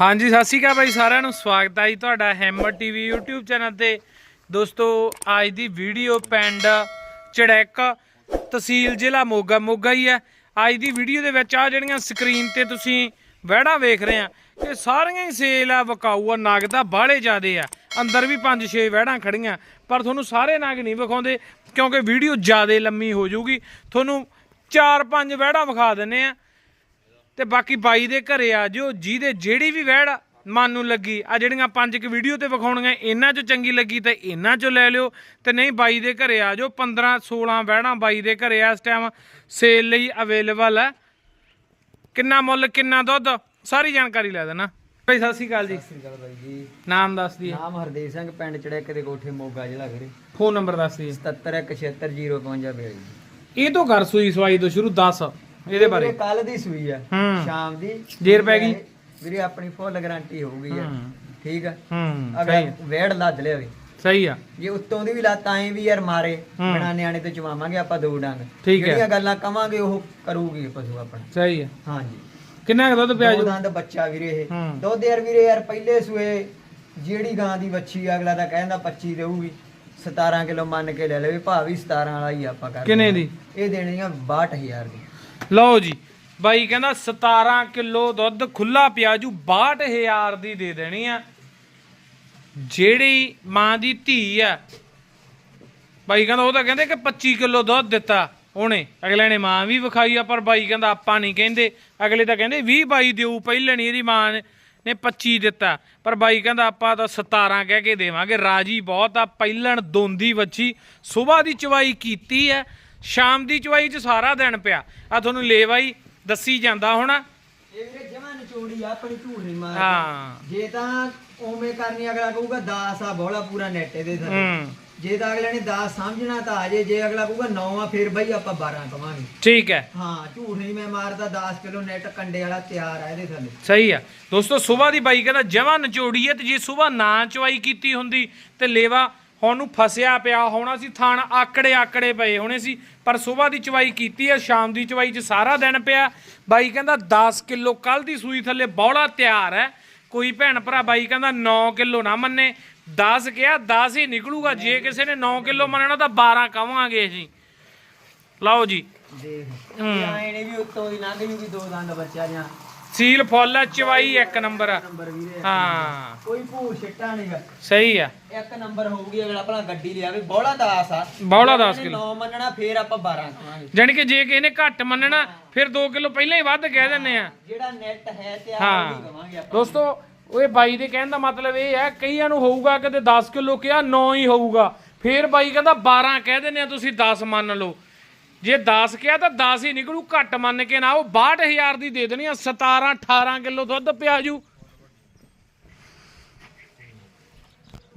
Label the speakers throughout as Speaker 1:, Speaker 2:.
Speaker 1: ਹਾਂਜੀ, ਸਤਿ ਸ਼੍ਰੀ ਅਕਾਲ ਬਾਈ ਸਾਰਿਆਂ ਨੂੰ। ਸਵਾਗਤ ਹੈ ਜੀ ਤੁਹਾਡਾ ਹੈਮਰ ਟੀਵੀ YouTube ਚੈਨਲ ਤੇ। ਦੋਸਤੋ, ਅੱਜ ਦੀ ਵੀਡੀਓ ਪਿੰਡ ਚੜੈਕ ਤਹਿਸੀਲ ਜ਼ਿਲ੍ਹਾ ਮੋਗਾ ਮੋਗਾ ਹੀ ਹੈ। ਅੱਜ ਦੀ ਵੀਡੀਓ ਦੇ ਵਿੱਚ ਆ ਜਿਹੜੀਆਂ ਸਕਰੀਨ ਤੇ ਤੁਸੀਂ ਵਹਿੜਾ ਵੇਖ ਰਹੇ ਆ, ਇਹ ਸਾਰੀਆਂ ਹੀ ਸੇਲ ਆ, ਵਿਕਾਊ ਆ, ਨਗਦਾ ਬਾਹਲੇ ਜ਼ਿਆਦੇ ਆ। ਅੰਦਰ ਵੀ 5-6 ਵਹਿੜਾਂ ਖੜੀਆਂ, ਪਰ ਤੁਹਾਨੂੰ ਸਾਰੇ ਨਗ ਨਹੀਂ ਵਿਖਾਉਂਦੇ, ਕਿਉਂਕਿ ਵੀਡੀਓ ਜ਼ਿਆਦੇ ਲੰਮੀ ਹੋ ਜਾਊਗੀ। ਤੁਹਾਨੂੰ 4-5 ਵਹਿੜਾਂ ਵਿਖਾ ਦਿੰਨੇ ਆ। ਤੇ ਬਾਕੀ ਬਾਈ ਦੇ ਘਰੇ ਆ ਜਿਓ ਜਿਹਦੇ ਜਿਹੜੀ ਵੀ ਵਹਿੜ ਮਨ ਨੂੰ ਲੱਗੀ ਆ ਜਿਹੜੀਆਂ ਪੰਜ ਕੁ ਵੀਡੀਓ ਤੇ ਵਿਖਾਉਣੀਆਂ ਇਹਨਾਂ ਚੋਂ ਚੰਗੀ ਲੱਗੀ ਤੇ ਇਹਨਾਂ ਚੋਂ ਲੈ ਲਿਓ। ਤੇ ਨਹੀਂ ਬਾਈ ਦੇ ਘਰੇ ਆ ਜਿਓ 15 16 ਵਹਿੜਾਂ ਬਾਈ ਦੇ ਘਰੇ ਆ ਇਸ ਟਾਈਮ ਸੇਲ ਲਈ ਅਵੇਲੇਬਲ ਹੈ ਕਿੰਨਾ ਮੁੱਲ ਕਿੰਨਾ ਦੁੱਧ ਸਾਰੀ ਜਾਣਕਾਰੀ ਲੈ ਦੇਣਾ। ਭਾਈ ਸਤਿ ਸ਼੍ਰੀ ਅਕਾਲ ਜੀ।
Speaker 2: ਸਤਿ ਸ੍ਰੀ ਅਕਾਲ ਬਾਈ ਜੀ।
Speaker 1: ਨਾਮ ਦੱਸ ਦਈਏ।
Speaker 2: ਨਾਮ ਹਰਦੇਵ ਸਿੰਘ ਪਿੰਡ ਚੜੈਕ ਦੇ ਕੋਠੇ ਮੋਗਾ ਜ਼ਿਲ੍ਹਾ ਵੀਰੇ।
Speaker 1: ਫੋਨ ਨੰਬਰ ਦੱਸ ਦਈਏ।
Speaker 2: 77166052
Speaker 1: ਇਹ ਤੋਂ ਕਰ ਸੂਈ ਸਵਾਈ ਤੋਂ ਸ਼ੁਰੂ 10 ਇਹਦੇ ਬਾਰੇ।
Speaker 2: ਕੱਲ ਦੀ ਸੂਈ ਆ। ਸ਼ਾਮ ਦੀ।
Speaker 1: ਜੇਰ ਪੈ ਗਈ?
Speaker 2: ਵੀਰੇ ਆਪਣੀ ਫੁੱਲ ਗਾਰੰਟੀ ਹੋਊਗੀ ਯਾਰ ਠੀਕ ਆ?
Speaker 1: ਹੂੰ
Speaker 2: ਅਗਰ ਵੇੜ ਲੱਦ ਲਿਆ ਵੀ
Speaker 1: ਸਹੀ ਆ।
Speaker 2: ਜੇ ਉੱਤੋਂ ਦੀ ਵੀ ਲੱਤ ਐਂ ਵੀ ਯਾਰ ਮਾਰੇ। ਬਿਨਾ ਨਿਆਣੇ ਤੇ ਚਵਾਵਾਂਗੇ ਆਪਾਂ ਦੋ ਡੰਗ। ਜਿਹੜੀਆਂ ਗੱਲਾਂ ਕਵਾਂਗੇ ਉਹ ਕਰੂਗੀ ਪਸ਼ੂ ਆਪਣਾ।
Speaker 1: ਸਹੀ ਆ।
Speaker 2: ਹਾਂਜੀ।
Speaker 1: ਕਿੰਨਾ ਕੁ ਦੁੱਧ ਪਿਆ
Speaker 2: ਦੋ
Speaker 1: ਜੂ?
Speaker 2: ਦੰਦ ਬੱਚਾ ਵੀਰੇ ਇਹ। ਦੁੱਧ ਯਾਰ ਵੀਰੇ ਯਾਰ ਪਹਿਲੇ ਸੂਏ ਜਿਹੜੀ ਗਾਂ ਦੀ ਬੱਚੀ ਅਗਲਾ ਤਾਂ ਕਹਿੰਦਾ 25 ਦੇਊਗੀ। 17 ਕਿਲੋ ਮੰਨ ਕੇ ਲੈ ਲਵੇ ਭਾਅ ਵੀ 17 ਵਾਲਾ ਹੀ ਆਪਾਂ ਕਰ
Speaker 1: ਕਿੰਨੇ ਦੀ?
Speaker 2: ਇਹ ਦੇਣੀ ਆ 62000 ਦੀ।
Speaker 1: ਲਓ ਜੀ, ਬਾਈ ਕਹਿੰਦਾ 17 ਕਿਲੋ ਦੁੱਧ ਖੁੱਲਾ ਪਿਆਜੂ 62000 ਦੀ ਦੇ ਦੇਣੀ ਆ। ਜਿਹੜੀ ਮਾਂ ਦੀ ਧੀ ਆ, ਬਾਈ ਕਹਿੰਦਾ ਉਹ ਤਾਂ ਕਹਿੰਦੇ ਕਿ 25 ਕਿਲੋ ਦੁੱਧ ਦਿੱਤਾ ਉਹਨੇ। ਅਗਲੇ ਨੇ ਮਾਂ ਵੀ ਵਿਖਾਈ ਆ, ਪਰ ਬਾਈ ਕਹਿੰਦਾ ਆਪਾਂ ਨਹੀਂ ਕਹਿੰਦੇ। ਅਗਲੇ ਤਾਂ ਕਹਿੰਦੇ 20 ਬਾਈ ਦਿਓ, ਪਹਿਲੇ ਨਹੀਂ ਇਹਦੀ ਮਾਂ ਨੇ ਨੇ 25 ਦਿੱਤਾ। ਪਰ ਬਾਈ ਕਹਿੰਦਾ ਆਪਾਂ ਤਾਂ 17 ਕਹਿ ਕੇ ਦੇਵਾਂਗੇ। ਰਾਜੀ ਬਹੁਤ ਆ, ਪਹਿਲਣ ਦੋਂਦੀ ਵੱਛੀ। ਸਵੇਰ ਦੀ ਚਵਾਈ ਕੀਤੀ ਹੈ ਸ਼ਾਮ ਦੀ ਚਵਾਈ 'ਚ ਸਾਰਾ ਦਿਨ ਪਿਆ। ਆ ਤੁਹਾਨੂੰ ਲੇਵਾਈ ਦੱਸੀ ਜਾਂਦਾ ਹੋਣਾ।
Speaker 2: ਇਹ ਵੀਰੇ ਜਮਾਂ ਨਿਚੋੜੀ ਆ ਆਪਣੀ ਝੂਠ ਨਹੀਂ ਮਾਰ
Speaker 1: ਹਾਂ।
Speaker 2: ਜੇ ਤਾਂ ਉਵੇਂ ਕਰਨੀ ਅਗਲਾ ਕਹੂਗਾ 10 ਆ ਬੋਲਾ ਪੂਰਾ ਨੈਟ ਇਹਦੇ ਥੱਲੇ।
Speaker 1: ਹੂੰ।
Speaker 2: ਜੇ ਤਾਂ ਅਗਲੇ ਨੇ 10 ਸਮਝਣਾ ਤਾਂ ਆ ਜੇ ਜੇ ਅਗਲਾ ਕਹੂਗਾ 9 ਆ ਫਿਰ ਬਈ ਆਪਾਂ 12 ਕਵਾਂਗੇ।
Speaker 1: ਠੀਕ ਹੈ।
Speaker 2: ਹਾਂ ਝੂਠ ਨਹੀਂ ਮੈਂ ਮਾਰਦਾ 10 ਕਿਲੋ ਨੈਟ ਕੰਡੇ ਵਾਲਾ ਤਿਆਰ ਆ ਇਹਦੇ ਥੱਲੇ।
Speaker 1: ਸਹੀ ਆ। ਦੋਸਤੋ ਸਵੇਰ ਦੀ ਬਾਈ ਕਹਿੰਦਾ ਜਮਾਂ ਨਚੋੜੀ ਹੈ ਤੇ ਜੇ ਸਵੇਰ ਨਾ ਚਵਾਈ ਕੀਤੀ ਹੁੰਦੀ ਤੇ ਲੇਵਾ ਹੁਣ ਨੂੰ ਫਸਿਆ ਪਿਆ ਹੋਣਾ ਸੀ ਥਾਣ ਆਕੜੇ ਆਕੜੇ ਪਏ ਹੋਣੇ ਸੀ ਪਰ ਸਵੇਰ ਦੀ ਚਵਾਈ ਕੀਤੀ ਹੈ ਸ਼ਾਮ ਦੀ ਚਵਾਈ 'ਚ ਸਾਰਾ ਦਿਨ ਪਿਆ। ਬਾਈ ਕਹਿੰਦਾ 10 ਕਿਲੋ ਕੱਲ ਦੀ ਸੂਈ ਥੱਲੇ ਬੌਲਾ ਤਿਆਰ ਹੈ। ਕੋਈ ਭੈਣ ਭਰਾ ਬਾਈ ਕਹਿੰਦਾ 9 ਕਿਲੋ ਨਾ ਮੰਨੇ। 10 ਕਿਹਾ 10 ਹੀ ਨਿਕਲੂਗਾ ਜੇ ਕਿਸੇ ਨੇ 9 ਕਿਲੋ ਮੰਨਣਾ ਤਾਂ 12 ਕਵਾਂਗੇ ਜੀ ਲਓ ਜੀ।
Speaker 2: ਦੇਖ। ਇਹ ਆਏ ਨੇ ਵੀ ਉੱਤੋਂ ਦੀ ਲੰਘ ਜੂਗੀ ਦੋ ਦੰਦ ਬੱਚਾ ਜਾਂ
Speaker 1: ਸੀਲ ਫੁੱਲ ਹੈ ਚਵਾਈ ਇੱਕ ਨੰਬਰ ਆ।
Speaker 2: ਨੰਬਰ ਵੀਰੇ।
Speaker 1: ਹਾਂ।
Speaker 2: ਕੋਈ ਭੂਰ ਛਿੱਟਾ ਨਹੀਂਗਾ
Speaker 1: ਸਹੀ ਆ।
Speaker 2: ਇੱਕ ਨੰਬਰ ਹੋਊਗੀ ਅਗਲਾ ਆਪਣਾ ਗੱਡੀ ਲਿਆਵੇ ਬੋਲਾ 10 ਆ।
Speaker 1: ਬੌਲਾ 10 ਕਿਲੋ।
Speaker 2: 9 ਮੰਨਣਾ ਫੇਰ ਆਪਾਂ 12 ਕਵਾਂਗੇ।
Speaker 1: ਜਾਣੀ ਕਿ ਜੇ ਕਿਸੇ ਨੇ ਘੱਟ ਮੰਨਣਾ ਫਿਰ 2 ਕਿਲੋ ਪਹਿਲਾਂ ਹੀ ਵੱਧ ਕਹਿ ਦਿੰਨੇ ਆ।
Speaker 2: ਜਿਹੜਾ ਨੈਟ ਹੈ ਤੇ ਆ। ਉਹੀ ਕਵਾਂਗੇ ਆਪਾਂ।
Speaker 1: ਦੋਸਤੋ ਉਹ ਬਾਈ ਦੇ ਕਹਿਣ ਦਾ ਮਤਲਬ ਇਹ ਹੈ ਕਈਆਂ ਨੂੰ ਹੋਊਗਾ ਕਿਤੇ 10 ਕਿਲੋ ਕਿਹਾ 9 ਹੀ ਹੋਊਗਾ। ਫਿਰ ਬਾਈ ਕਹਿੰਦਾ 12 ਕਹਿ ਦਿੰਨੇ ਆ ਤੁਸੀਂ 10 ਮੰਨ ਲਓ। ਜੇ 10 ਕਿਹਾ ਤਾਂ 10 ਹੀ ਨਿਕਲੂ, ਘੱਟ ਮੰਨ ਕੇ ਨਾ ਉਹ 62000 ਦੀ ਦੇ ਦੇਣੀ ਆ 17 18 ਕਿਲੋ ਦੁੱਧ ਪਿਆਜੂ ਜੂ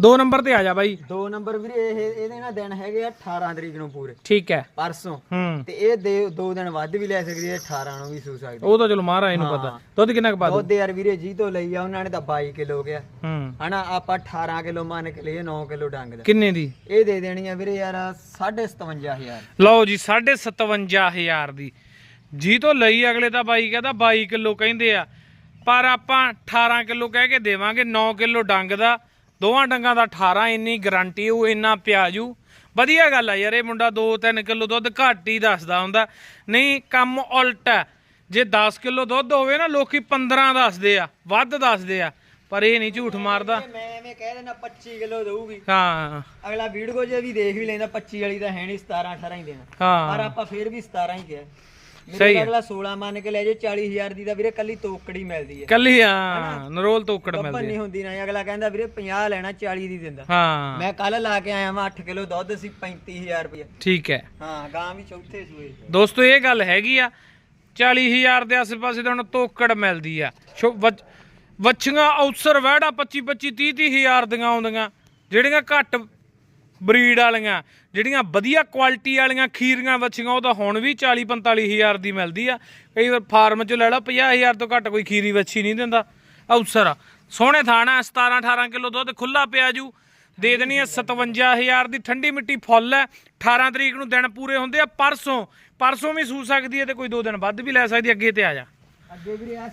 Speaker 1: ਦੋ ਨੰਬਰ ਤੇ ਆ ਜਾ ਬਾਈ।
Speaker 2: ਦੋ ਨੰਬਰ ਵੀਰੇ ਇਹ ਇਹਦੇ ਨਾਲ ਦਿਨ ਹੈਗੇ ਆ 18 ਤਰੀਕ ਨੂੰ ਪੂਰੇ।
Speaker 1: ਠੀਕ ਹੈ।
Speaker 2: ਪਰਸੋਂ।
Speaker 1: ਹੂੰ।
Speaker 2: ਤੇ ਇਹ ਦੇ ਦੋ ਦਿਨ ਵੱਧ ਵੀ ਲੈ ਸਕਦੀ ਹੈ 18 ਨੂੰ ਵੀ ਸੂ ਸਕਦੀ
Speaker 1: ਉਹ ਤਾਂ ਚਲੋ ਮਹਾਰਾਜ ਨੂੰ ਪਤਾ। ਦੁੱਧ ਕਿੰਨਾ ਕੁ ਪਾ ਦੂ
Speaker 2: ਦੁੱਧ ਯਾਰ ਵੀਰੇ ਜੀ ਤੋਂ ਲਈ ਆ ਉਹਨਾਂ ਨੇ ਤਾਂ 22 ਕਿਲੋ ਗਿਆ
Speaker 1: ਹੂੰ।
Speaker 2: ਹਨਾ ਆਪਾਂ 18 ਕਿਲੋ ਮੰਨ ਕੇ ਲਈਏ 9 ਕਿਲੋ ਡੰਗ ਦਾ।
Speaker 1: ਕਿੰਨੇ ਦੀ?
Speaker 2: ਇਹ ਦੇ ਦੇਣੀ ਆ ਵੀਰੇ ਯਾਰ 57500
Speaker 1: ਲਓ ਜੀ 57500 ਦੀ। ਜੀ ਤੋਂ ਲਈ ਅਗਲੇ ਤਾਂ ਬਾਈ ਕਹਿੰਦਾ 22 ਕਿਲੋ ਕਹਿੰਦੇ ਆ। ਪਰ ਆਪਾਂ 18 ਕਿਲੋ ਕਹਿ ਕੇ ਦੇਵਾਂਗੇ 9 ਕਿਲੋ ਡੰਗ ਦਾ। ਦੋਵਾਂ ਡੰਗਾਂ ਦਾ 18 ਇੰਨੀ ਗਾਰੰਟੀ ਉਹ ਇੰਨਾ ਪਿਆਜੂ। ਵਧੀਆ ਗੱਲ ਆ ਯਾਰ ਇਹ ਮੁੰਡਾ 2-3 ਕਿਲੋ ਦੁੱਧ ਘੱਟ ਹੀ ਦੱਸਦਾ ਹੁੰਦਾ। ਨਹੀਂ ਕੰਮ ਉਲਟ ਜੇ 10 ਕਿਲੋ ਦੁੱਧ ਹੋਵੇ ਨਾ ਲੋਕੀ 15 ਦੱਸਦੇ ਆ ਵੱਧ ਦੱਸਦੇ ਆ। ਪਰ ਇਹ ਨਹੀਂ ਝੂਠ ਮਾਰਦਾ।
Speaker 2: ਮੈਂ ਐਵੇਂ ਕਹਿ ਦੇਣਾ 25 ਕਿਲੋ ਦਊਗੀ।
Speaker 1: ਹਾਂ।
Speaker 2: ਅਗਲਾ ਵੀਡੀਓ ਜੇ ਵੀ ਦੇਖ ਵੀ ਲੈਂਦਾ 25 ਵਾਲੀ ਤਾਂ ਹੈ ਨਹੀਂ 17 18 ਹੀ ਦੇਣਾ। ਪਰ ਆਪਾਂ ਫੇਰ ਵੀ 17 ਹੀ ਕਿਹਾ।
Speaker 1: ਸਹੀ ਹੈ।
Speaker 2: ਅਗਲਾ 16 ਮੰਨ ਕੇ ਲੈ ਜੇ 40000 ਦੀ ਤਾਂ ਵੀਰੇ ਕੱਲੀ ਤੋਕੜੀ ਮਿਲਦੀ ਹੈ।
Speaker 1: ਕੱਲੀ ਆ ਨਰੋਲ ਤੋਕੜ ਮਿਲਦੀ
Speaker 2: ਨਹੀਂ ਹੁੰਦੀ ਨਾ ਅਗਲਾ ਕਹਿੰਦਾ ਵੀਰੇ 50 ਲੈਣਾ 40 ਦੀ ਦਿੰਦਾ।
Speaker 1: ਹਾਂ।
Speaker 2: ਮੈਂ ਕੱਲ ਲਾ ਕੇ ਆਇਆ ਮੈਂ 8 ਕਿਲੋ ਦੁੱਧ ਸੀ 35000 ਰੁਪਏ
Speaker 1: ਠੀਕ ਹੈ।
Speaker 2: ਹਾਂ ਗਾਂ ਵੀ ਚੌਥੇ ਸੂਏ।
Speaker 1: ਦੋਸਤੋ ਇਹ ਗੱਲ ਹੈਗੀ ਆ 40000 ਦੇ ਆਸ-ਪਾਸੇ ਤਾਂ ਹੁਣ ਤੋਕੜ ਮਿਲਦੀ ਆ। ਸ਼ੋ- ਵੱਛ- ਵੱਛੀਆਂ ਅਫਸਰ ਵਹਿੜਾ 25 25 30 30 ਹਜ਼ਾਰ ਦੀਆਂ ਆਉਂਦੀਆਂ ਜਿਹੜੀਆਂ ਘੱਟ ਬਰੀਡ ਵਾਲੀਆਂ ਜਿਹੜੀਆਂ ਵਧੀਆ ਕੁਆਲਿਟੀ ਵਾਲੀਆਂ ਖੀਰੀਆਂ ਵੱਛੀਆਂ ਉਹ ਤਾਂ ਹੁਣ ਵੀ 40 45 ਹਜ਼ਾਰ ਦੀ ਮਿਲਦੀ ਆ। ਕਈ ਵਾਰ ਫਾਰਮ 'ਚ ਲੈ ਲਓ 50 ਹਜ਼ਾਰ ਤੋਂ ਘੱਟ ਕੋਈ ਖੀਰੀ ਵੱਛੀ ਨਹੀਂ ਦਿੰਦਾ। ਅਫਸਰ ਸੋਹਣੇ ਥਾਣਾ 17 18 ਕਿਲੋ ਦੁੱਧ ਖੁੱਲਾ ਪਿਆ ਜੂ। ਦੇ ਦੇਣੀ ਹੈ 57000 ਦੀ ਠੰਡੀ ਮਿੱਟੀ ਫੁੱਲ ਹੈ। 18 ਤਰੀਕ ਨੂੰ ਦਿਨ ਪੂਰੇ ਹੁੰਦੇ ਆ ਪਰਸੋਂ। ਪਰਸੋਂ ਵੀ ਸੂ ਸਕਦੀ ਹੈ ਤੇ ਕੋਈ ਦੋ ਦਿਨ ਵੱਧ ਵੀ ਲੈ ਸਕਦੀ। ਅੱਗੇ ਤੇ ਆ ਜਾ।
Speaker 2: ਅੱਗੇ ਵੀਰੇ ਆ।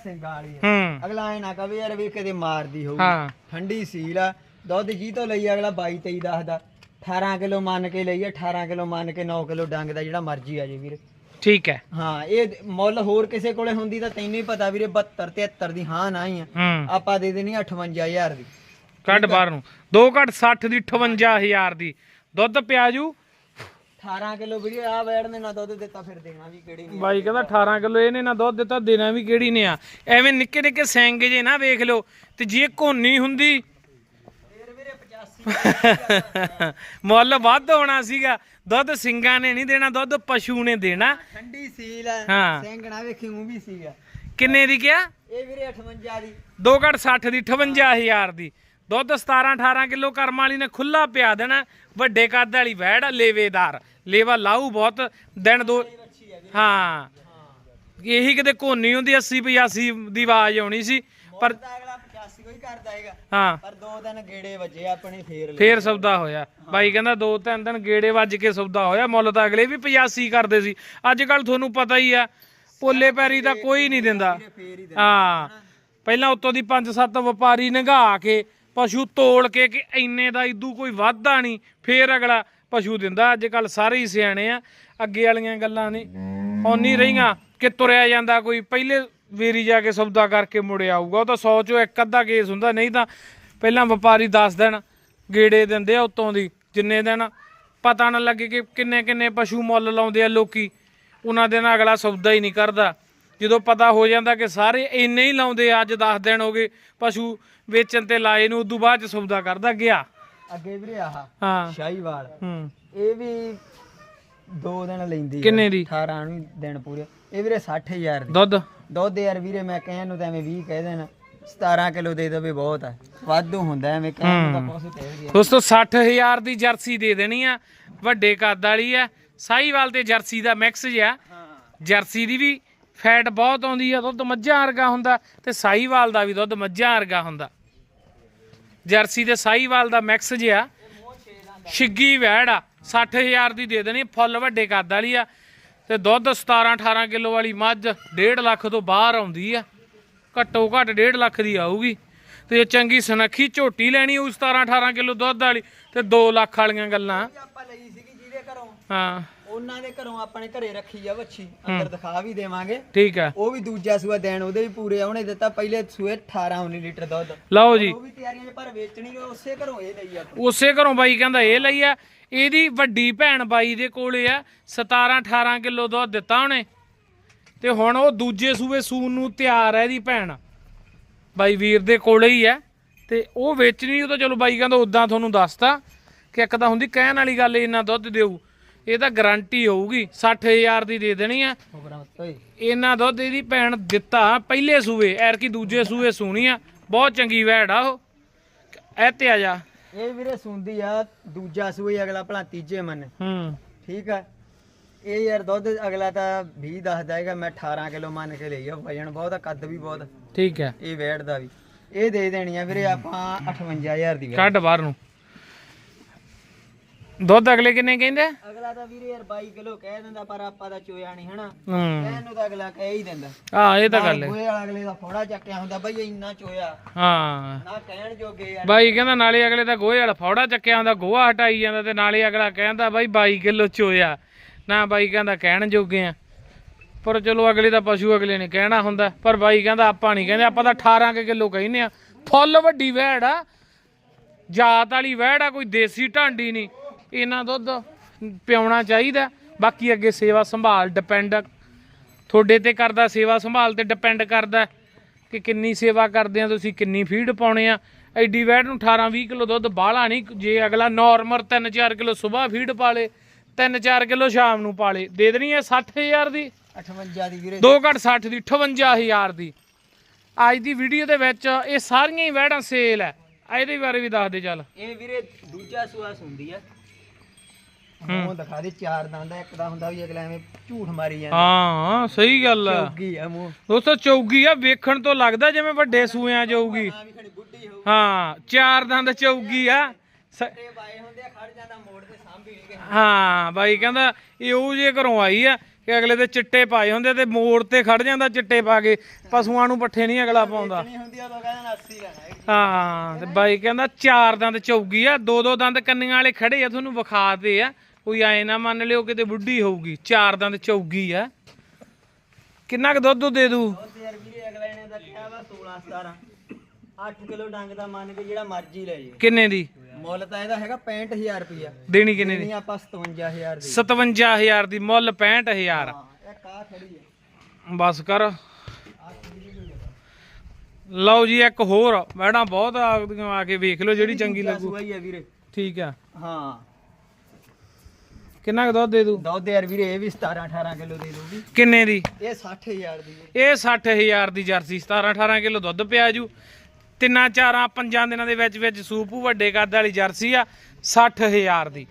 Speaker 1: ਹੂੰ।
Speaker 2: ਅਗਲਾ ਐ ਨਾ ਕਵੇ ਯਾਰ ਵੀ ਕਦੇ ਮਾਰਦੀ ਹੋਊ
Speaker 1: ਹਾਂ।
Speaker 2: ਠੰਡੀ ਸੀਲ ਆ ਦੁੱਧ ਜੀ ਤੋਂ ਲਈ ਅਗਲਾ 22 23 ਦੱਸਦਾ 18 ਕਿਲੋ ਮੰਨ ਕੇ ਲਈ ਆ 18 ਕਿਲੋ ਮੰਨ ਕੇ 9 ਕਿਲੋ ਡੰਗ ਦਾ ਜਿਹੜਾ ਮਰਜ਼ੀ ਆ ਜੇ ਵੀਰੇ।
Speaker 1: ਠੀਕ ਹੈ।
Speaker 2: ਹਾਂ ਇਹ ਮੁੱਲ ਹੋਰ ਕਿਸੇ ਕੋਲੇ ਹੁੰਦੀ ਤਾਂ ਤੈਨੂੰ ਹੀ ਪਤਾ ਵੀਰੇ 72 73 ਦੀ ਹਾਂ ਨਾ ਹੀ ਆ।
Speaker 1: ਹੂੰ।
Speaker 2: ਆਪਾਂ ਦੇ ਦੇਣੀ 58000 ਦੀ।
Speaker 1: ਕੱਢ ਬਾਹਰ ਨੂੰ। 2 ਘੱਟ 60 ਦੀ 58000 ਦੀ। ਦੁੱਧ ਪਿਆਜੂ
Speaker 2: 18 ਕਿਲੋ ਵੀਰੇ ਆ ਵੈੜ ਨੇ ਨਾ ਦੁੱਧ ਦਿੱਤਾ ਫਿਰ ਦੇਣਾ ਵੀ ਕਿਹੜੀ ਨਹੀਂ
Speaker 1: ਬਾਈ ਕਹਿੰਦਾ 18 ਕਿਲੋ ਇਹਨੇ ਨਾ ਦੁੱਧ ਦਿੱਤਾ ਦੇਣਾ ਵੀ ਕਿਹੜੀ ਨੇ ਆ। ਐਵੇਂ ਨਿੱਕੇ ਨਿੱਕੇ ਸੈਂਗੇ ਜੇ ਨਾ ਵੇਖ ਲਓ ਤੇ ਜੇ ਕੋਨੀ ਹੁੰਦੀ
Speaker 2: ਫਿਰ ਵੀਰੇ 85
Speaker 1: ਮੁੱਲ ਵੱਧ ਹੋਣਾ ਸੀਗਾ। ਦੁੱਧ ਸਿੰਘਾਂ ਨੇ ਨਹੀਂ ਦੇਣਾ ਦੁੱਧ ਪਸ਼ੂ ਨੇ ਦੇਣਾ।
Speaker 2: ਠੰਡੀ ਸੀਲ
Speaker 1: ਹਾਂ।
Speaker 2: ਸਿੰਘਣਾ ਵੇਖੀ ਉਹ ਵੀ ਸੀਗਾ।
Speaker 1: ਕਿੰਨੇ ਦੀ ਕਿਹਾ?
Speaker 2: ਇਹ ਵੀਰੇ 58 ਦੀ।
Speaker 1: 2 ਘੱਟ 60 ਦੀ 58000 ਦੀ। ਦੁੱਧ 17 18 ਕਿਲੋ ਕਰਮ ਵਾਲੀ ਨੇ ਖੁੱਲਾ ਪਿਆ ਦੇਣਾ। ਵੱਡੇ ਕੱਦ ਵਾਲੀ ਵੈੜ ਆ, ਲੇਵੇਦਾਰ। ਲੇਵਾ ਲਾਊ ਬਹੁਤ। ਦਿਨ ਦੋ ਹਾਂ। ਇਹੀ ਕਿਤੇ ਕੋਨੀ ਹੁੰਦੀ 80 85 ਦੀ ਆਵਾਜ਼ ਆਉਣੀ ਸੀ। ਪਰ
Speaker 2: ਤਾਂ ਅਗਲਾ 85 ਕੋਈ ਕਰਦਾ ਹੈਗਾ।
Speaker 1: ਹਾਂ।
Speaker 2: ਪਰ ਦੋ ਦਿਨ ਗੇੜੇ ਵੱਜੇ ਆਪਣੇ ਫੇਰ
Speaker 1: ਫੇਰ ਸੌਦਾ ਹੋਇਆ। ਬਾਈ ਕਹਿੰਦਾ ਦੋ ਤਿੰਨ ਦਿਨ ਗੇੜੇ ਵੱਜ ਕੇ ਸੌਦਾ ਹੋਇਆ ਮੁੱਲ ਤਾਂ ਅਗਲੇ ਵੀ 85 ਕਰਦੇ ਸੀ। ਅੱਜ ਕੱਲ ਤੁਹਾਨੂੰ ਪਤਾ ਹੀ ਆ ਪੋਲੇ ਪੈਰੀ ਤਾਂ ਕੋਈ ਨਹੀਂ ਦਿੰਦਾ।
Speaker 2: ਹੀ
Speaker 1: ਪਹਿਲਾਂ ਉੱਤੋਂ ਦੀ ਪੰਜ ਸੱਤ ਵਪਾਰੀ ਨੰਗਾ ਕੇ ਪਸ਼ੂ ਤੋਲ ਕੇ ਕਿ ਇੰਨੇ ਦਾ ਇਦੂ ਕੋਈ ਵਾਧਾ ਨਹੀਂ ਫੇਰ ਅਗਲਾ ਪਸ਼ੂ ਦਿੰਦਾ। ਅੱਜ ਕੱਲ ਸਾਰੇ ਹੀ ਸਿਆਣੇ ਆ। ਅੱਗੇ ਵਾਲੀਆਂ ਗੱਲਾਂ ਨਹੀਂ ਨਹੀਂ ਰਹੀਆਂ ਕਿ ਤੁਰਿਆ ਜਾਂਦਾ ਕੋਈ। ਪਹਿਲੇ ਵੇਰੀ ਜਾ ਕੇ ਸੌਦਾ ਕਰਕੇ ਮੁੜਿਆ ਆਊਗਾ। ਉਹ ਤਾਂ 100 ਚੋਂ ਇੱਕ ਅੱਧਾ ਕੇਸ ਹੁੰਦਾ ਨਹੀਂ ਤਾਂ ਪਹਿਲਾਂ ਵਪਾਰੀ ਦੱਸ ਦੇਣ ਗੇੜੇ ਦਿੰਦੇ ਆ ਉਤੋਂ ਦੀ ਜਿੰਨੇ ਦਿਨ ਪਤਾ ਨਾ ਲੱਗੇ ਕਿ ਕਿੰਨੇ ਕਿੰਨੇ ਪਸ਼ੂ ਮੁੱਲ ਲਾਉਂਦੇ ਆ ਲੋਕੀ ਉਹਨਾਂ ਦੇ ਨਾਲ ਅਗਲਾ ਸੌਦਾ ਹੀ ਨਹੀਂ ਕਰਦਾ। ਜਦੋਂ ਪਤਾ ਹੋ ਜਾਂਦਾ ਕਿ ਸਾਰੇ ਇੰਨੇ ਹੀ ਲਾਉਂਦੇ ਆ ਅੱਜ 10 ਦਿਨ ਹੋ ਗਏ ਪਸ਼ੂ ਵੇਚਣ ਤੇ ਲਾਏ ਨੂੰ ਉਦੋਂ ਬਾਅਦ ਚ ਸੌਦਾ ਕਰਦਾ ਗਿਆ।
Speaker 2: ਅੱਗੇ ਵੀਰੇ ਆਹ
Speaker 1: ਹਾਂ।
Speaker 2: ਸ਼ਾਹੀਵਾਲ
Speaker 1: ਹੂੰ।
Speaker 2: ਇਹ ਵੀ ਦੋ ਦਿਨ ਲੈਂਦੀ ਆ।
Speaker 1: ਕਿੰਨੇ ਦੀ?
Speaker 2: 18 ਨੂੰ ਦਿਨ ਪੂਰੇ। ਇਹ ਵੀਰੇ 60000 ਦੀ।
Speaker 1: ਦੁੱਧ?
Speaker 2: ਦੁੱਧ ਯਾਰ ਵੀਰੇ ਮੈਂ ਕਹਿਣ ਨੂੰ ਤਾਂ ਐਵੇਂ 20 ਕਹਿ ਦੇਣਾ। 17 ਕਿਲੋ ਦੇ ਦੇਵੇ ਬਹੁਤ ਹੈ ਵਾਧੂ ਹੁੰਦਾ ਐਵੇਂ ਕਹਿਣ ਨੂੰ ਤਾਂ ਕੁਛ ਚਾਹੀਦੀ ਹੈ
Speaker 1: ਦੋਸਤੋ 60000 ਦੀ ਜਰਸੀ ਦੇ ਦੇਣੀ ਆ। ਵੱਡੇ ਕੱਦ ਵਾਲੀ ਆ। ਸਾਈਵਾਲ ਤੇ ਜਰਸੀ ਦਾ ਮਿਕਸ ਜਿਆ ਜਰਸੀ ਦੀ ਵੀ ਫੈਟ ਬਹੁਤ ਆਉਂਦੀ ਆ ਦੁੱਧ ਮੱਝਾਂ ਵਰਗਾ ਹੁੰਦਾ ਤੇ ਸਾਈਵਾਲ ਦਾ ਵੀ ਦੁੱਧ ਮੱਝਾਂ ਵਰਗਾ ਹੁੰਦਾ। ਜਰਸੀ ਤੇ ਸਾਈਵਾਲ ਦਾ ਮਿਕਸ ਜਿਆ ਛਿੱਗੀ ਵੈੜ ਆ 60000 ਦੀ ਦੇ ਦੇਣੀ ਫੁੱਲ ਵੱਡੇ ਕੱਦ ਵਾਲੀ ਆ। ਤੇ ਦੁੱਧ 17 18 ਕਿਲੋ ਵਾਲੀ ਮੱਝ 1.5 ਲੱਖ ਤੋਂ ਬਾਹਰ ਆਉਂਦੀ ਆ। ਘੱਟੋ ਘੱਟ 1.5 ਲੱਖ ਦੀ ਆਊਗੀ। ਤੇ ਚੰਗੀ ਸੁਨੱਖੀ ਝੋਟੀ ਲੈਣੀ ਉਹ 17 18 ਕਿਲੋ ਦੁੱਧ ਵਾਲੀ ਤੇ 2 ਲੱਖ ਵਾਲੀਆਂ ਗੱਲਾਂ।
Speaker 2: ਆਪਾਂ ਲਈ ਸੀਗੀ ਜਿਹਦੇ ਘਰੋਂ।
Speaker 1: ਹਾਂ।
Speaker 2: ਉਹਨਾਂ ਦੇ ਘਰੋਂ ਆਪਣੇ ਘਰੇ ਰੱਖੀ ਆ ਵੱਛੀ। ਅੰਦਰ ਦਿਖਾ ਵੀ ਦੇਵਾਂਗੇ।
Speaker 1: ਠੀਕ ਆ
Speaker 2: ਉਹ ਵੀ ਦੂਜਾ ਸੂਆ ਦੇਣ ਉਹਦੇ ਵੀ ਪੂਰੇ ਆ ਉਹਨੇ ਦਿੱਤਾ ਪਹਿਲੇ ਸੂਏ 18 19 ਲੀਟਰ ਦੁੱਧ।
Speaker 1: ਲਓ ਜੀ।
Speaker 2: ਉਹ ਵੀ ਤਿਆਰੀਆਂ 'ਚ ਪਰ ਵੇਚਣੀ ਉਸੇ ਘਰੋਂ ਇਹ ਲਈ ਆਪਾਂ
Speaker 1: ਉਸੇ ਘਰੋਂ ਬਾਈ ਕਹਿੰਦਾ ਇਹ ਲਈ ਆ। ਇਹਦੀ ਵੱਡੀ ਭੈਣ ਬਾਈ ਦੇ ਕੋਲੇ ਆ 17 18 ਕਿਲੋ ਦੁੱਧ ਦਿੱਤਾ ਉਹਨੇ। ਤੇ ਹੁਣ ਉਹ ਦੂਜੇ ਸੂਬੇ ਸੂਨ ਨੂੰ ਤਿਆਰ ਹੈ ਇਹਦੀ ਭੈਣ। ਬਾਈ ਵੀਰ ਦੇ ਕੋਲੇ ਹੀ ਆ। ਤੇ ਉਹ ਵੇਚਣੀ ਉਹ ਤਾਂ ਚਲੋ ਬਾਈ ਕਹਿੰਦਾ ਉਦਾਂ ਤੁਹਾਨੂੰ ਦੱਸਤਾ ਕਿ ਇੱਕ ਤਾਂ ਹੁੰਦੀ ਕਹਿਣ ਵਾਲੀ ਗੱਲ ਇੰਨਾ ਦੁੱਧ ਦੇਊ ਇਹ ਤਾਂ ਗਾਰੰਟੀ ਹੋਊਗੀ 60000 ਦੀ ਦੇ ਦੇਣੀ ਆ। ਇੰਨਾ ਦੁੱਧ ਇਹਦੀ ਭੈਣ ਦਿੱਤਾ ਪਹਿਲੇ ਸੂਏ ਐਰ ਕੀ ਦੂਜੇ ਸੂਏ ਸੂਣੀ ਆ। ਬਹੁਤ ਚੰਗੀ ਵੈੜ ਆ ਉਹ। ਐ ਤੇ ਆ ਜਾ।
Speaker 2: ਇਹ ਵੀਰੇ ਸੁੰਦੀ ਆ ਦੂਜਾ ਸੂਏ ਅਗਲਾ ਭਲਾ ਤੀਜੇ ਮੰਨ।
Speaker 1: ਹੂੰ।
Speaker 2: ਠੀਕ ਆ। ਇਹ ਯਾਰ ਦੁੱਧ ਅਗਲਾ ਤਾਂ 20 ਦੱਸਦਾ ਹੈਗਾ ਮੈਂ 18 ਕਿਲੋ ਮੰਨ ਕੇ ਲਈ ਆ ਵਜਨ ਬਹੁਤ ਆ ਕੱਦ ਵੀ ਬਹੁਤ। ਆ।
Speaker 1: ਠੀਕ ਹੈ
Speaker 2: ਇਹ ਵੇੜ ਦਾ ਵੀ। ਇਹ ਦੇ ਦੇਣੀ ਆ ਵੀਰੇ ਆਪਾਂ 58000 ਦੀ।
Speaker 1: ਕੱਢ ਬਾਹਰ ਨੂੰ। ਦੁੱਧ ਅਗਲੇ ਕਿੰਨੇ ਕਹਿੰਦੇ?
Speaker 2: ਅਗਲਾ ਤਾਂ ਵੀਰੇ ਯਾਰ 22 ਕਿਲੋ ਕਹਿ ਦਿੰਦਾ ਪਰ ਆਪਾਂ ਦਾ ਚੋਇਆ ਨਹੀਂ ਹਨਾ?
Speaker 1: ਹੂੰ।
Speaker 2: ਕਹਿਣ ਨੂੰ ਤਾਂ ਅਗਲਾ ਕਹਿ ਹੀ ਦਿੰਦਾ।
Speaker 1: ਹਾਂ ਇਹ ਤਾਂ ਗੱਲ ਹੈ।
Speaker 2: ਵਾਲਾ ਅਗਲੇ ਦਾ ਫੋੜਾ ਚੱਕਿਆ ਹੁੰਦਾ ਬਈ ਇੰਨਾ ਚੋਇਆ।
Speaker 1: ਹਾਂ।
Speaker 2: ਨਾ ਕਹਿਣ ਜੋਗੇ ਯਾਰ।
Speaker 1: ਬਾਈ ਕਹਿੰਦਾ ਨਾਲੇ ਅਗਲੇ ਦਾ ਗੋਹੇ ਵਾਲਾ ਫੌੜਾ ਚੱਕਿਆ ਹੁੰਦਾ ਗੋਹਾ ਹਟਾਈ ਜਾਂਦਾ ਤੇ ਨਾਲੇ ਅਗਲਾ ਕਹਿੰਦਾ ਬਾਈ 22 ਕਿਲੋ ਚੋਇਆ। ਨਾ ਬਾਈ ਕਹਿੰਦਾ ਕਹਿਣ ਜੋਗੇ ਆ। ਪਰ ਚਲੋ ਅਗਲੇ ਦਾ ਪਸ਼ੂ ਅਗਲੇ ਨੇ ਕਹਿਣਾ ਹੁੰਦਾ ਪਰ ਬਾਈ ਕਹਿੰਦਾ ਆਪਾਂ ਨਹੀਂ ਕਹਿੰਦੇ ਆਪਾਂ ਤਾਂ 18 ਕੁ ਕਿਲੋ ਕਹਿੰਦੇ ਆ। ਫੁੱਲ ਵੱਡੀ ਵਹਿੜ ਆ। ਜਾਤ ਵਾਲੀ ਵਹਿੜ ਆ ਕੋਈ ਦੇਸੀ ਢਾਂਡੀ ਨਹੀਂ ਇਹਨਾਂ ਦੁੱਧ ਪਿਆਉਣਾ ਚਾਹੀਦਾ। ਬਾਕੀ ਅੱਗੇ ਸੇਵਾ ਸੰਭਾਲ ਡਿਪੈਂਡ ਤੁਹਾਡੇ ਤੇ ਕਰਦਾ ਸੇਵਾ ਸੰਭਾਲ ਤੇ ਡਿਪੈਂਡ ਕਰਦਾ ਕਿ ਕਿੰਨੀ ਸੇਵਾ ਕਰਦੇ ਆ ਤੁਸੀਂ ਕਿੰਨੀ ਫੀਡ ਪਾਉਣੇ ਆ। ਐਡੀ ਵੈਟ ਨੂੰ 18 20 ਕਿਲੋ ਦੁੱਧ ਬਾਹਲਾ ਨਹੀਂ ਜੇ ਅਗਲਾ ਨਾਰਮਲ 3-4 ਕਿਲੋ ਸਵੇਰ ਫੀਡ ਪਾ ਲੇ 3-4 ਕਿਲੋ ਸ਼ਾਮ ਨੂੰ ਪਾ ਲੇ। ਦੇ ਦੇਣੀ ਹੈ 60000 ਦੀ।
Speaker 2: 58 ਦੀ ਵੀਰੇ।
Speaker 1: 2 ਘੱਟ 60 ਦੀ 58000 ਦੀ। ਅੱਜ ਦੀ ਵੀਡੀਓ ਦੇ ਵਿੱਚ ਇਹ ਸਾਰੀਆਂ ਹੀ ਵੈੜਾਂ ਸੇਲ ਹੈ ਇਹਦੇ ਬਾਰੇ ਵੀ ਦੱਸ ਦੇ ਚੱਲ।
Speaker 2: ਇਹ ਵੀਰੇ ਦੂਜਾ ਸੂਆ ਸੁੰਦੀ ਆ। ਮੂੰਹ ਦਿਖਾ ਦੇ ਚਾਰ ਦੰਦ ਆ, ਇੱਕ ਦਾ ਹੁੰਦਾ ਵੀ ਅਗਲਾ ਐਵੇਂ ਝੂਠ ਮਾਰੀ ਜਾਂਦਾ।
Speaker 1: ਹਾਂ ਸਹੀ ਗੱਲ ਆ।
Speaker 2: ਚੌਗੀ ਆ ਮੂੰਹ।
Speaker 1: ਦੋਸਤੋ ਚੌਗੀ ਆ ਵੇਖਣ ਤੋਂ ਲੱਗਦਾ ਜਿਵੇਂ ਵੱਡੇ ਸੂਆਂ
Speaker 2: ਹੋਊ
Speaker 1: ਹਾਂ ਚਾਰ ਦੰਦ ਚੌਗੀ ਆ। ਹਾਂ ਬਾਈ ਕਹਿੰਦਾ ਇਹ ਉਹ ਜੇ ਘਰੋਂ ਆਈ ਆ ਕਿ ਅਗਲੇ ਦੇ ਚਿੱਟੇ ਪਾਏ ਹੁੰਦੇ ਤੇ ਮੋੜ ਤੇ ਖੜ ਜਾਂਦਾ ਚਿੱਟੇ ਪਾ ਕੇ ਪਸ਼ੂਆਂ ਨੂੰ ਪੱਠੇ ਨਹੀਂ ਅਗਲਾ ਪਾਉਂਦਾ।
Speaker 2: ਨਹੀਂ ਹੁੰਦੀ ਉਦੋਂ ਕਹਿੰਦਾ 80 ਲੈਣਾ ਹੈ।
Speaker 1: ਤੇ ਬਾਈ ਕਹਿੰਦਾ ਚਾਰ ਦੰਦ ਚੌਗੀ ਆ ਦੋ ਦੋ ਦੰਦ ਕੰਨੀਆਂ ਵਾਲੇ ਖੜੇ ਆ ਤੁਹਾਨੂੰ ਵਿਖਾਦੇ ਆ। ਕੋਈ ਐ ਨਾ ਮੰਨ ਲਿਓ ਕਿਤੇ ਬੁੱਢੀ ਹੋਊਗੀ ਚਾਰ ਦੰਦ ਚੌਗੀ ਆ। ਕਿੰਨਾ ਕੁ ਦੁੱਧ ਦੇ ਦੂ?
Speaker 2: ਉਹ ਤੇ ਯਾਰ ਵੀਰੇ ਅਗਲੇ ਨੇ ਤਾਂ ਕਿਹਾ ਵਾ 16 17 8 ਕਿਲੋ ਡੰਗ ਦਾ ਮੰਨ ਕੇ ਜਿਹੜਾ ਮਰਜ਼ੀ ਲੈ ਜੇ।
Speaker 1: ਕਿੰਨੇ ਦੀ?
Speaker 2: ਮੁੱਲ ਤਾਂ ਇਹਦਾ ਹੈਗਾ 65000 ਰੁਪਇਆ
Speaker 1: ਦੇਣੀ ਕਿੰਨੇ ਦੀ?
Speaker 2: ਨਹੀਂ ਆਪਾਂ 57000 ਦੀ।
Speaker 1: 57000 ਦੀ ਮੁੱਲ 65000
Speaker 2: ਹਾਂ ਇਹ ਕਾ ਖੜੀ ਹੈ
Speaker 1: ਬਸ ਕਰ। ਲਓ ਜੀ ਇੱਕ ਹੋਰ। ਮੈਡਮ ਬਹੁਤ ਆਗਦੀਆਂ ਆ ਕੇ ਵੇਖ ਲਓ ਜਿਹੜੀ ਚੰਗੀ ਲੱਗੂ। ਠੀਕ ਆ।
Speaker 2: ਹਾਂ।
Speaker 1: ਕਿੰਨਾ ਕੁ ਦੁੱਧ ਦੇ ਦੂ
Speaker 2: ਦੁੱਧ ਯਾਰ ਵੀਰੇ ਇਹ ਵੀ 17 18 ਕਿਲੋ ਦੇ ਦੂਗੀ
Speaker 1: ਕਿੰਨੇ ਦੀ?
Speaker 2: ਇਹ 60000 ਦੀ ਹੈ।
Speaker 1: ਇਹ 60000 ਦੀ ਜਰਸੀ 17 18 ਕਿਲੋ ਦੁੱਧ ਪਿਆ ਜੂ। ਤਿੰਨਾਂ ਚਾਰਾਂ ਪੰਜਾਂ ਦਿਨਾਂ ਦੇ ਵਿੱਚ ਵਿੱਚ ਸੂਪੂ ਵੱਡੇ ਕੱਦ ਵਾਲੀ ਜਰਸੀ ਆ 60000 ਦੀ।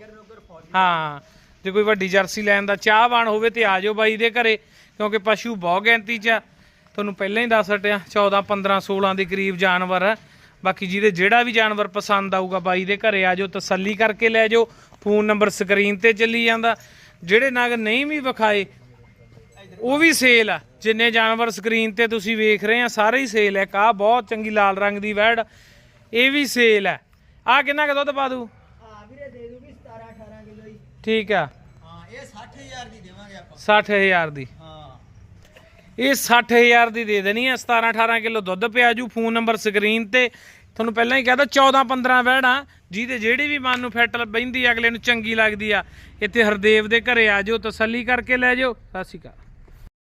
Speaker 1: ਹਾਂ ਜੇ ਕੋਈ ਵੱਡੀ ਜਰਸੀ ਲੈਣ ਦਾ ਚਾਹਵਾਨ ਹੋਵੇ ਤੇ ਆ ਜਾਓ ਬਾਈ ਦੇ ਘਰੇ ਕਿਉਂਕਿ ਪਸ਼ੂ ਬਹੁਤ ਗਿਣਤੀ 'ਚ ਆ। ਤੁਹਾਨੂੰ ਪਹਿਲਾਂ ਹੀ ਦੱਸ ਹਟਿਆ 14 15 16 ਦੇ ਕਰੀਬ ਜਾਨਵਰ ਆ। ਬਾਕੀ ਜਿਹਦੇ ਜਿਹੜਾ ਵੀ ਜਾਨਵਰ ਪਸੰਦ ਆਊਗਾ ਬਾਈ ਦੇ ਘਰੇ ਆ ਜਾਓ ਤਸੱਲੀ ਕਰਕੇ ਲੈ ਜਾਓ। ਫੋਨ ਨੰਬਰ ਸਕਰੀਨ ਤੇ ਚੱਲੀ ਜਾਂਦਾ। ਜਿਹੜੇ ਨਗ ਨਹੀਂ ਵੀ ਵਿਖਾਏ ਉਹ ਵੀ ਸੇਲ ਆ। ਜਿੰਨੇ ਜਾਨਵਰ ਸਕਰੀਨ ਤੇ ਤੁਸੀਂ ਵੇਖ ਰਹੇ ਆ ਸਾਰੇ ਹੀ ਸੇਲ ਹੈ ਕਾ ਬਹੁਤ ਚੰਗੀ ਲਾਲ ਰੰਗ ਦੀ ਵੈੜ ਇਹ ਵੀ ਸੇਲ ਹੈ ਆ ਕਿੰਨਾ ਕੁ ਦੁੱਧ ਪਾ ਦੂ
Speaker 2: ਹਾਂ ਵੀਰੇ ਦੇ ਦੂਗੀ 17 18 ਕਿਲੋ ਹੀ
Speaker 1: ਠੀਕ ਆ।
Speaker 2: ਹਾਂ ਇਹ 60000 ਦੀ ਦੇਵਾਂਗੇ ਆਪਾਂ।
Speaker 1: 60000 ਦੀ।
Speaker 2: ਹਾਂ।
Speaker 1: ਇਹ 60000 ਦੀ ਦੇ ਦੇਣੀ ਆ 17 18 ਕਿਲੋ ਦੁੱਧ ਪਿਆ ਜੂ, ਫੋਨ ਨੰਬਰ ਸਕਰੀਨ ਤੇ। ਤੁਹਾਨੂੰ ਪਹਿਲਾਂ ਹੀ ਕਹਦਾ 14 15 ਵਹਿੜਾਂ, ਜਿਹਦੇ ਜਿਹੜੀ ਵੀ ਮਨ ਨੂੰ ਫੈਟ ਬੈਂਦੀ ਅਗਲੇ ਨੂੰ ਚੰਗੀ ਲੱਗਦੀ ਆ। ਇੱਥੇ ਹਰਦੇਵ ਦੇ ਘਰੇ ਆ ਜਾਓ, ਤਸੱਲੀ ਕਰਕੇ ਲੈ ਜਾਓ। ਸਤਿ ਸ਼੍ਰੀ ਅਕਾਲ।